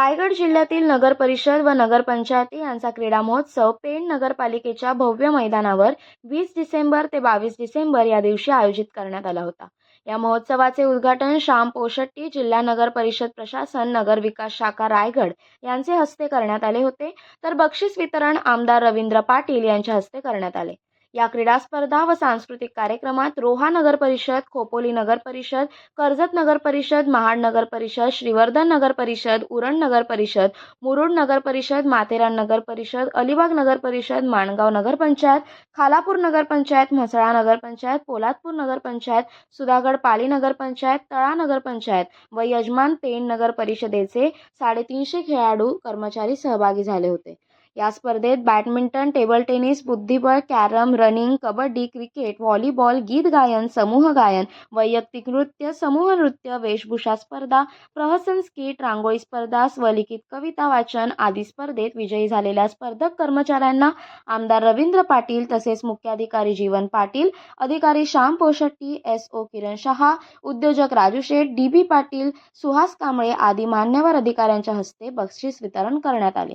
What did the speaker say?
रायगड जिल्ह्यातील नगर परिषद व नगरपंचायती यांचा क्रीडा महोत्सव पेण नगरपालिकेच्या भव्य मैदानावर वीस डिसेंबर ते बावीस डिसेंबर या दिवशी आयोजित करण्यात आला होता. या महोत्सवाचे उद्घाटन श्याम पोशट्टी जिल्हा नगर परिषद प्रशासन नगर विकास शाखा रायगड यांचे हस्ते करण्यात आले होते. तर बक्षीस वितरण आमदार रवींद्र पाटील यांच्या हस्ते करण्यात आले. या क्रीडा स्पर्धा व सांस्कृतिक कार्यक्रमात रोहा नगर परिषद खोपोली नगर परिषद कर्जत नगर परिषद महाड नगर परिषद श्रीवर्धन नगर परिषद उरण नगर परिषद मुरुड नगर परिषद माथेरान नगर परिषद अलिबाग नगर परिषद माणगाव नगरपंचायत खालापूर नगरपंचायत म्हसळा नगरपंचायत पोलादपूर नगरपंचायत सुधागड पाली नगरपंचायत तळा नगरपंचायत व यजमान पेण नगर परिषदेचे साडेतीनशे खेळाडू कर्मचारी सहभागी झाले होते. या स्पर्धेत बॅडमिंटन टेबल टेनिस बुद्धिबळ carrom running kabaddi cricket volleyball गीत गायन समूह गायन वैयक्तिक नृत्य समूह नृत्य वेशभूषा स्पर्धा प्रहसन स्किट रांगोळी स्पर्धा स्वलिखित कविता वाचन आदी स्पर्धेत विजयी झालेल्या स्पर्धक कर्मचाऱ्यांना आमदार रवींद्र पाटील तसेच मुख्याधिकारी जीवन पाटील अधिकारी श्याम पोशट्टी एस ओ किरण शहा उद्योजक राजू शेठ डी बी पाटील सुहास कांबळे आदी मान्यवर अधिकाऱ्यांच्या हस्ते बक्षीस वितरण करण्यात आले.